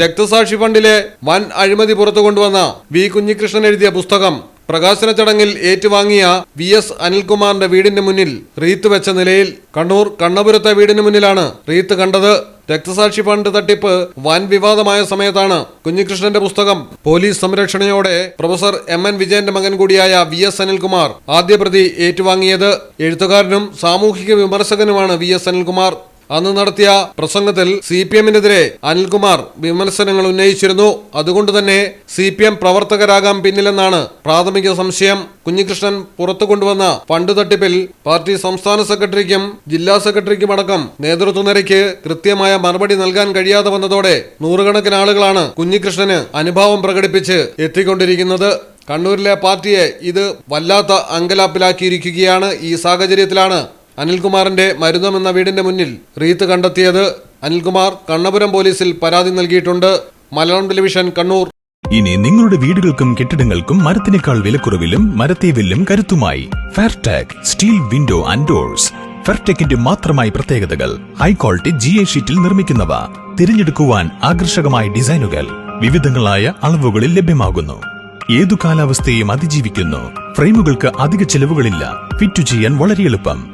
രക്തസാക്ഷി ഫണ്ടിലെ വൻ അഴിമതി പുറത്തു കൊണ്ടുവന്ന വി കുഞ്ഞികൃഷ്ണൻ എഴുതിയ പുസ്തകം പ്രകാശന ചടങ്ങിൽ ഏറ്റുവാങ്ങിയ വി എസ് അനിൽകുമാറിന്റെ വീടിന്റെ മുന്നിൽ റീത്ത് വെച്ച നിലയിൽ കണ്ണൂർ കണ്ണപുരത്തെ വീടിന് മുന്നിലാണ് റീത്ത് കണ്ടത്. രക്തസാക്ഷി ഫണ്ട് തട്ടിപ്പ് വൻ വിവാദമായ സമയത്താണ് കുഞ്ഞികൃഷ്ണന്റെ പുസ്തകം പോലീസ് സംരക്ഷണയോടെ പ്രൊഫസർ എം എൻ വിജയന്റെ മകൻ കൂടിയായ വി എസ് അനിൽകുമാർ ആദ്യ പ്രതി ഏറ്റുവാങ്ങിയത്. എഴുത്തുകാരനും സാമൂഹിക വിമർശകനുമാണ് വി എസ് അനിൽകുമാർ. അന്ന് നടത്തിയ പ്രസംഗത്തിൽ സി പി എമ്മിനെതിരെ അനിൽകുമാർ വിമർശനങ്ങൾ ഉന്നയിച്ചിരുന്നു. അതുകൊണ്ട് തന്നെ സി പി എം പ്രവർത്തകരാകാൻ പിന്നിലെന്നാണ് പ്രാഥമിക സംശയം. കുഞ്ഞികൃഷ്ണൻ പുറത്തു കൊണ്ടുവന്ന ഫണ്ട് തട്ടിപ്പിൽ പാർട്ടി സംസ്ഥാന സെക്രട്ടറിക്കും ജില്ലാ സെക്രട്ടറിക്കും അടക്കം നേതൃത്വ നിരയ്ക്ക് കൃത്യമായ മറുപടി നൽകാൻ കഴിയാതെ വന്നതോടെ നൂറുകണക്കിന് ആളുകളാണ് കുഞ്ഞികൃഷ്ണന് അനുഭാവം പ്രകടിപ്പിച്ച് എത്തിക്കൊണ്ടിരിക്കുന്നത്. കണ്ണൂരിലെ പാർട്ടിയെ ഇത് വല്ലാത്ത അങ്കലാപ്പിലാക്കിയിരിക്കുകയാണ് ഈ സാഹചര്യത്തിലാണ് അനിൽകുമാറിന്റെ മരുതം എന്ന വീടിന്റെ മുന്നിൽ റീത്ത് കണ്ടെത്തിയത് അനിൽകുമാർ കണ്ണപുരം പോലീസിൽ പരാതി നൽകിയിട്ടുണ്ട്. മലയാളം ടെലിവിഷൻ കണ്ണൂർ. ഇനി നിങ്ങളുടെ വീടുകൾക്കും കെട്ടിടങ്ങൾക്കും മരത്തിനേക്കാൾ വിലക്കുറവിലും മരത്തെ വില്ലും കരുത്തുമായി Fairtag steel window and doors ഫെർടെക്കിന്റെ മാത്രമായി പ്രത്യേകതകൾ ഹൈ ക്വാളിറ്റി ജി എ ഷീറ്റിൽ നിർമ്മിക്കുന്നവ. തിരഞ്ഞെടുക്കുവാൻ ആകർഷകമായ ഡിസൈനുകൾ വിവിധങ്ങളായ അളവുകളിൽ ലഭ്യമാകുന്നു. ഏതു കാലാവസ്ഥയും അതിജീവിക്കുന്നു. ഫ്രെയിമുകൾക്ക് അധിക ചെലവുകളില്ല. ഫിറ്റ് ചെയ്യാൻ വളരെ എളുപ്പം.